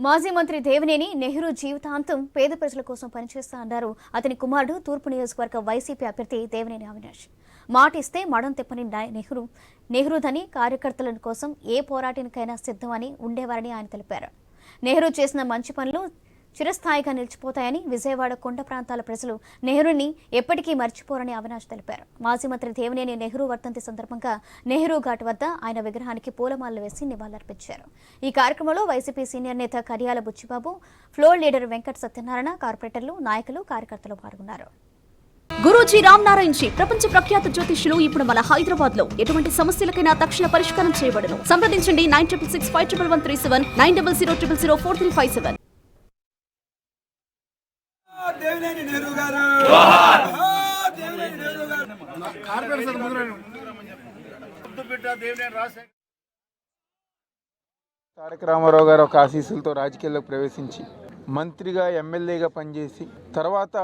మాజీ మంత్రి దేవినేని నెహ్రూ జీవితాంతం పేద ప్రజల కోసం పనిచేస్తా అన్నారు. అతని కుమారుడు తూర్పు నియోజకవర్గ వైసీపీ అభ్యర్థి దేవినేని అవినాష్. మాట ఇస్తే మడం తెప్పని నెహ్రూ నెహ్రూధని కార్యకర్తల కోసం ఏ పోరాటానికైనా సిద్ధమని ఉండేవారని ఆయన తెలిపారు. నెహ్రూ చేసిన మంచి పనులు చిరస్థాయిగా నిలిచిపోతాయని విజయవాడ కొండ ప్రాంతాల ప్రజలు నెహ్రూని ఎప్పటికీ మర్చిపోరని అవినాష్ తెలిపారు. మాజీ మంత్రి దేవినేని నెహ్రూ వర్ధంతి సందర్భంగా నెహ్రూ ఘాట్ వద్ద ఆయన విగ్రహానికి పూలమాలలు వేసి నివాళులర్పించారు. ఈ కార్యక్రమంలో వైసీపీ సీనియర్ నేత కరియాల బుచ్చిబాబు ఫ్లోర్ లీడర్ వెంకట సత్యనారాయణ కార్పొరేటర్లు నాయకులు కార్యకర్తలు పాల్గొన్నారు. గురూజీ రామ్ నారాయణ్ జీ ప్రపంచ ప్రఖ్యాత జ్యోతిష్యులు ఇప్పుడు మన హైదరాబాద్లో ఎటువంటి సమస్యలకైనా తక్షణ పరిష్కారం చేయబడను. సంప్రదించండి nine triple six five triple one three seven nine double zero triple zero four three five seven. Devineni Nehru garu. జోహార్! దేవినేని నెహ్రూ గారు. తారక రామారావు గారు ఒక ఆశీస్సులతో రాజకీయాల్లోకి ప్రవేశించి మంత్రిగా ఎమ్మెల్యేగా పనిచేసి తర్వాత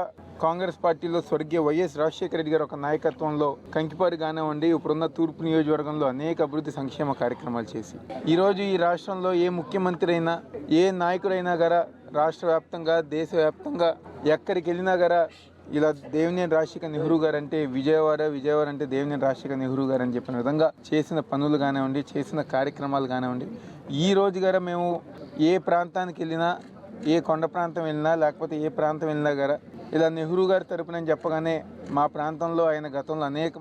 కాంగ్రెస్ పార్టీలో స్వర్గీయ వైఎస్ రాజశేఖర రెడ్డి గారు ఒక నాయకత్వంలో కంకిపాడు కానివ్వండి ఇప్పుడున్న తూర్పు నియోజకవర్గంలో అనేక అభివృద్ధి సంక్షేమ కార్యక్రమాలు చేసి ఈరోజు ఈ రాష్ట్రంలో ఏ ముఖ్యమంత్రి అయినా ఏ నాయకుడైనా గారా రాష్ట్ర వ్యాప్తంగా దేశవ్యాప్తంగా ఎక్కడికి వెళ్ళినా గారా ఇలా దేవినేని రాజశేఖర్ నెహ్రూ గారు అంటే విజయవాడ విజయవాడ అంటే దేవినేని రాజశేఖర్ నెహ్రూ గారు అని చెప్పిన విధంగా చేసిన పనులు కానివ్వండి చేసిన కార్యక్రమాలు కానివ్వండి ఈ రోజు గారా మేము ఏ ప్రాంతానికి వెళ్ళినా ఏ కొండ ప్రాంతం వెళ్ళినా లేకపోతే ఏ ప్రాంతం వెళ్ళినా గారా ఇలా నెహ్రూ గారి తరపున చెప్పగానే మా ప్రాంతంలో ఆయన గతంలో అనేక